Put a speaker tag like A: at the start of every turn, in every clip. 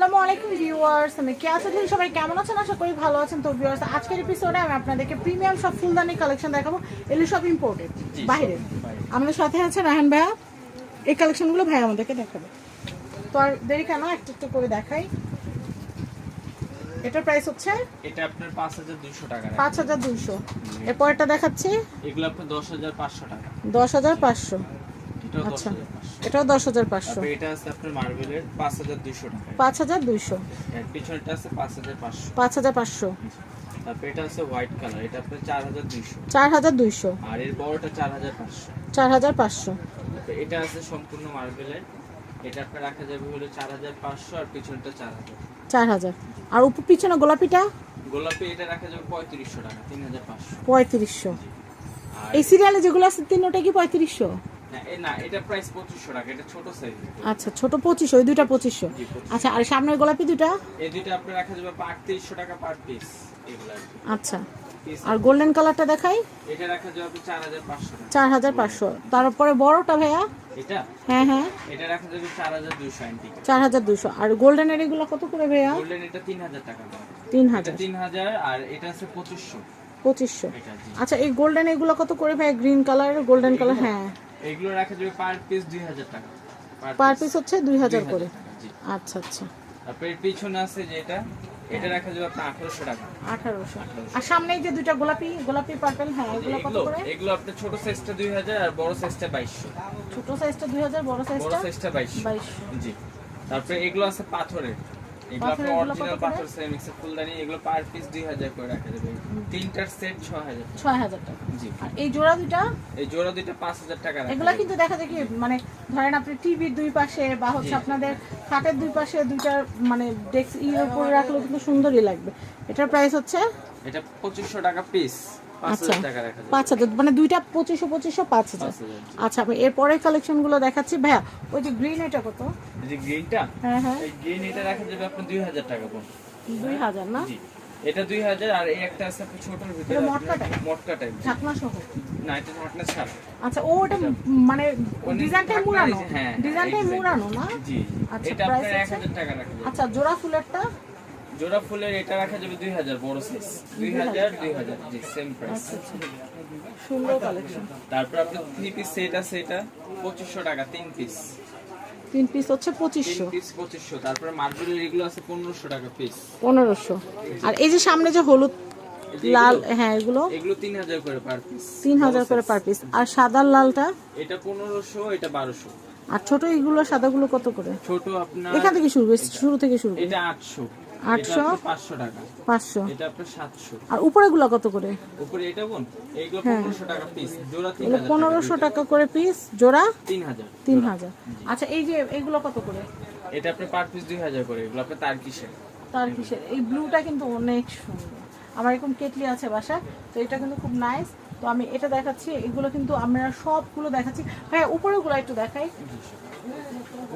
A: আসসালামু আলাইকুম ভিউয়ার্স আমি কে আছে? আছেন সবাই কেমন আছেন? আশা করি ভালো আছেন। তো ভিউয়ার্স আজকের এপিসোডে আমি আপনাদেরকে প্রিমিয়াম সব ফুলদানি কালেকশন দেখাবো। এগুলো সব ইম্পোর্টেড বাইরে। আমাদের সাথে আছে রাহান ভাইয়া। এই কালেকশনগুলো ভাই আমাদেরকে দেখাবে। তো আর দেরি কেন? একটু একটু করে দেখাই। এটার প্রাইস হচ্ছে
B: এটা আপনার 5200 টাকা
A: 5200 এরপরটা দেখাচ্ছি।
B: এগুলো আপনার 10500 টাকা। 10500
A: আচ্ছা। এটাও দশ হাজার পাঁচশো।
B: এটা আছে আপনার মার্বেলের পাঁচ হাজার দুইশো টাকা
A: পাঁচ হাজার দুইশো।
B: এর পিছনটা আছে পাঁচ হাজার পাঁচশো।
A: পাঁচ হাজার পাঁচশো।
B: তারপরে এটা আছে হোয়াইট কালার এটা আপনার চার হাজার দুইশো।
A: চার হাজার দুইশো।
B: আর এর বড়টা চার হাজার পাঁচশো।
A: চার হাজার পাঁচশো।
B: এটা আছে সম্পূর্ণ মার্বেলের। এটা আপনার রাখা যাবে হলো চার হাজার পাঁচশো আর পিছনটা চার হাজার।
A: চার হাজার। আর উপর পিছনে গোলাপিটা?
B: গোলাপি এটা রাখা যাবে পঁয়ত্রিশশো টাকা তিন হাজার পাঁচশো।
A: পঁয়ত্রিশশো।
B: আর
A: এই সিরিয়ালে যেগুলো আছে তিনটা কি পঁয়ত্রিশশো? আচ্ছা ছোট পঁচিশশো ওই দুইটা পঁচিশশো। আচ্ছা আর সামনের গোলাপি দুটা
B: এই দুইটা আপনার রাখা যাবে আটত্রিশশো টাকা পার পিস এগুলো আর কি।
A: আচ্ছা আর গোল্ডেন কালারটা দেখাই।
B: এটা রাখা যাবে
A: তারপরে বড়টা ভাইয়া?
B: এটা?
A: হ্যাঁ হ্যাঁ।
B: এটা রাখা যাবে
A: এগুলো কত করে ভাইয়া?
B: গোল্ডেন এটা টাকা আর এটা আছে
A: আচ্ছা এই গোল্ডেন এগুলো কত করে ভাইয়া? গ্রিন কালার গোল্ডেন কালার হ্যাঁ।
B: এগুলো রাখা যাবে পার পিস দুই হাজার টাকা।
A: পার পিস হচ্ছে দুই হাজার করে? আচ্ছা আচ্ছা।
B: তারপরে পিছনে আছে যেটা এটা রাখা যাবে আপনার আঠারোশো টাকা।
A: আঠারোশো। আর সামনে এই যে দুইটা গোলাপি গোলাপি পার্পল হ্যাঁ এগুলো কত করে?
B: এগুলো আপনার ছোট সাইজটা দুই হাজার আর বড় সাইজটা বাইশশো।
A: ছোট সাইজটা দুই হাজার বড়
B: বড়
A: সাইজটা
B: সাইজটা বাইশশো।
A: বাইশশো।
B: জি। তারপরে এগুলো আছে পাথরের। এগুলো আপনার অরিজিনাল পাথর সেরামিক্সের ফুলদানি এগুলো পার পিস দুই হাজার করে রাখা যাবে। তিনটার সেট ছ হাজার
A: ছয় হাজার টাকা।
B: জি।
A: আর এই জোড়া দুইটা?
B: এই জোড়া দুইটা পাঁচ হাজার টাকা রাখা
A: এগুলা কিন্তু দেখা যায় কি মানে ধরেন আপনি টিভির দুই পাশে বা হচ্ছে আপনাদের খাটের দুই পাশে দুইটা মানে ডেস্ক রাখলে কিন্তু সুন্দরই লাগবে। এটার প্রাইস হচ্ছে
B: এটা পঁচিশশো টাকা পিস পাঁচ
A: আচ্ছা।
B: হাজার
A: পাঁচ হাজার মানে দুইটা পঁচিশশো পঁচিশশো পাঁচ হাজার। আচ্ছা আমি এরপরে কালেকশনগুলো দেখাচ্ছি। ভাইয়া ওই যে গ্রিন এটা কত?
B: যে গ্রিনটা
A: হ্যাঁ হ্যাঁ।
B: এই গ্রিন এটা রাখা যাবে আপনার দুই হাজার টাকা পর
A: দুই হাজার না?
B: এটা দুই হাজার আর এই একটা আছে আপনার ছোটোর ভিতরে।
A: মটকা type?
B: মটকা টাইপ
A: ঢাকনা সহ?
B: না এটা ছাড়া।
A: আচ্ছা ও ওটা মানে ডিজাইনটাই মুড়ানো?
B: হ্যাঁ,
A: ডিজাইনটাই
B: exactly।
A: মুড়ানো না?
B: জি
A: আচ্ছা,
B: এটা আপনার এক হাজার টাকা রাখা
A: আচ্ছা জোড়া ফুলেরটা?
B: জোড়া ফুলের এটা রাখা যাবে দুই হাজার বড় সাইজ দুই হাজার দুই হাজার জি সেম প্রাইস
A: আচ্ছা আচ্ছা সুন্দর কালেকশন
B: তারপর আপনার থ্রি পিস সেট আছে এটা পঁচিশশো টাকা তিন পিস
A: তিন পিস হচ্ছে
B: তিন
A: পঁচিশশো
B: পিস পঁচিশশো। তারপরে মার্বেলের এগুলো আছে পনেরোশো টাকা পিস
A: পনেরোশো। আর এই যে সামনে যে হলুদ লাল হ্যাঁ এগুলো?
B: এগুলো তিন হাজার করে পার পিস
A: তিন হাজার করে পার পিস আর সাদা লালটা?
B: এটা পনেরোশো এটা বারোশো।
A: আর ছোট এগুলো সাদাগুলো কত করে?
B: ছোট আপনার
A: এখান থেকে শুরু শুরু থেকে শুরু। এটা
B: এটা আটশো? পাঁচশো টাকা।
A: পাঁচশো।
B: এটা আপনার সাতশো।
A: আর উপরেগুলো কত করে?
B: উপরে এটা বোন এইগুলো পনেরোশো টাকা পিস জোড়া তিন হাজার
A: পনেরোশো টাকা করে পিস জোড়া
B: তিন হাজার।
A: তিন হাজার। আচ্ছা এই যে এগুলো কত করে?
B: এটা আপনার পার পিস দুই হাজার করে। এগুলো আপনার তার কিসের?
A: তার কিসের? এই ব্লুটা কিন্তু অনেক সুন্দর। আমার এরকম কেটলি আছে বাসা তো এটা কিন্তু খুব নাইস তো আমি এটা দেখাচ্ছি এগুলো কিন্তু আমরা সবগুলো দেখাচ্ছি। হ্যাঁ উপরে উপরেগুলো একটু দেখাই।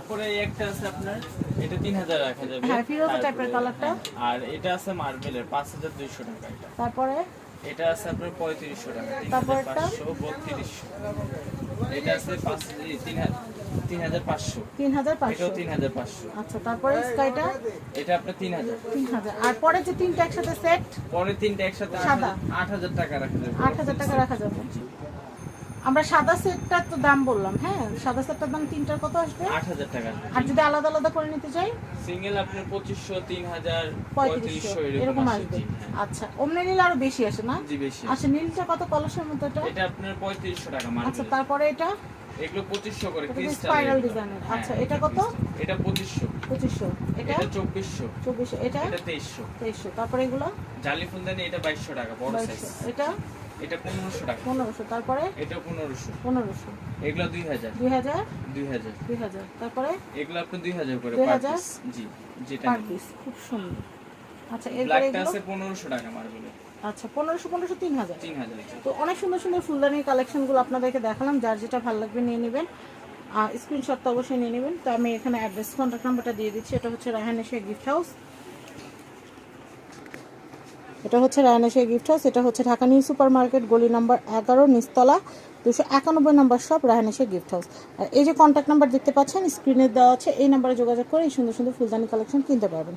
B: উপরে একটা আছে আপনার এটা 3000 রাখা যাবে
A: হ্যাঁ ফিরোজা টাইপের কালারটা।
B: আর এটা আছে মার্বেলের 5200 টাকা এটা।
A: তারপরে?
B: এটা আছে আপনার 3500 টাকা তারপরটা বত্রিশশো। এটা আছে 5 3000
A: আচ্ছা তারপরে স্কাইটা?
B: এটা আপনার তিন হাজার
A: তিন হাজার আর পরে যে তিনটা একসাথে সেট?
B: পরে তিনটা একসাথে টাকা রাখা যাবে।
A: টাকা রাখা যাবে। আমরা সাদা সেটটার তো দাম বললাম হ্যাঁ? সাদা সেটটার দাম তিনটার কত আসবে?
B: আট হাজার টাকা।
A: আর যদি আলাদা আলাদা করে নিতে চাই?
B: সিঙ্গেল আপনার পঁচিশশো তিন হাজার
A: পঁয়ত্রিশশো
B: পঁয়ত্রিশশো
A: এরকম
B: এরকম
A: আসবে।
B: হ্যাঁ।
A: আচ্ছা অমনি নীল আরও বেশি আসে না?
B: জি বেশি
A: আচ্ছা নীলটা কত কলসের মতো এটা
B: এটা আপনার পঁয়ত্রিশশো টাকা
A: আচ্ছা তারপরে এটা?
B: এগুলো পঁচিশশো করে ক্রিস্টাল
A: স্পাইরাল ডিজাইনের আচ্ছা এটা কত?
B: এটা পঁচিশশো।
A: পঁচিশশো। এটা?
B: এটা চব্বিশশো।
A: চব্বিশশো। এটা?
B: এটা তেইশশো।
A: তেইশশো। তারপরে এগুলো?
B: জালি ফুলদানি এটা বাইশশো টাকা বড় সাইজ
A: এটা?
B: এটা পনেরোশো টাকা।
A: পনেরোশো। তারপরে?
B: এটা পনেরোশো।
A: পনেরোশো।
B: এগুলো দুই হাজার।
A: দুই হাজার?
B: দুই হাজার।
A: দুই হাজার। তারপরে?
B: এগুলো আপনি দুই হাজার করে
A: 2000?
B: পার পিস জি যেটা
A: পিস খুব সুন্দর। আচ্ছা এরপরে
B: ব্ল্যাকটা
A: এগুলো?
B: আছে পনেরোশো টাকা মার্বেলে
A: আচ্ছা পনেরোশো পনেরোশো তিন হাজার।
B: তিন হাজার জি।
A: তো অনেক সুন্দর সুন্দর ফুলদানির কালেকশনগুলো আপনাদেরকে দেখালাম যার যেটা ভালো লাগবে নিয়ে নেবেন। স্ক্রিনশট তো অবশ্যই নিয়ে নেবেন। তো আমি এখানে অ্যাড্রেস কন্ট্যাক্ট নাম্বারটা দিয়ে দিচ্ছি এটা হচ্ছে রায়হান এশিয়া গিফট হাউস এটা হচ্ছে রায়নাশিয়া গিফট হাউস এটা হচ্ছে ঢাকা নিউ সুপার মার্কেট গলি নাম্বার এগারো নিস্তলা দুশো একানব্বই নম্বর শপ রায়নাশিয়া গিফট হাউস আর এই যে কন্ট্যাক্ট নাম্বার দেখতে পাচ্ছেন স্ক্রিনে দেওয়া আছে এই নাম্বারে যোগাযোগ করে এই সুন্দর সুন্দর ফুলদানি কালেকশন কিনতে পারবেন।